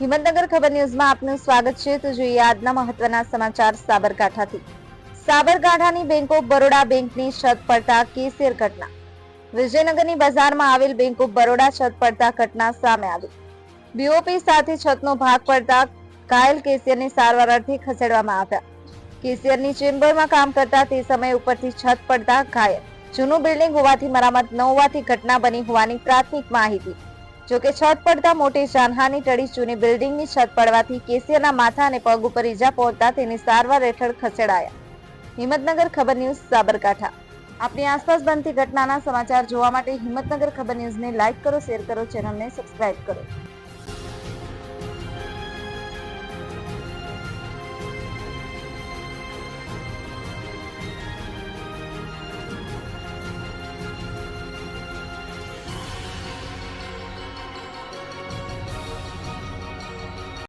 હિંમતનગર ખબર ન્યૂઝમાં આપનું સ્વાગત છે. તો જોઈએ આજના મહત્વના સમાચાર સાબરકાંઠાથી. સાબરકાંઠાની બેંક ઓફ બરોડા બેંકની છત પડતા કેસિયર ઘટના. વિજયનગરની બજારમાં આવેલ બેંક ઓફ બરોડા છત પડતા ઘટના સામે આવી. બીઓપી સાથે છતનો ભાગ પડતા ઘાયલ કેસિયરને સારવાર અર્થે ખસેડવામાં આવ્યા. કેસિયરની ચેમ્બરમાં કામ કરતા તે સમયે ઉપરથી છત પડતા ઘાયલ. જૂનું બિલ્ડિંગ હોવાથી મરામત ન હોવાથી ઘટના બની હોવાની પ્રાથમિક માહિતી. જોકે છત પડતા મોટી જાનહાની ટળી જૂની બિલ્ડિંગની છત પડવાથી કેસીયાના માથા અને પગ ઉપર ઈજા પહોંચતા તેની સારવાર હેઠળ ખસેડાયા. હિંમતનગર ખબર ન્યૂઝ, સાબરકાંઠા. આપણી આસપાસ બનતી ઘટનાના સમાચાર જોવા માટે હિંમતનગર ખબર ન્યૂઝને લાઇક કરો, શેર કરો, ચેનલને સબસ્ક્રાઇબ કરો.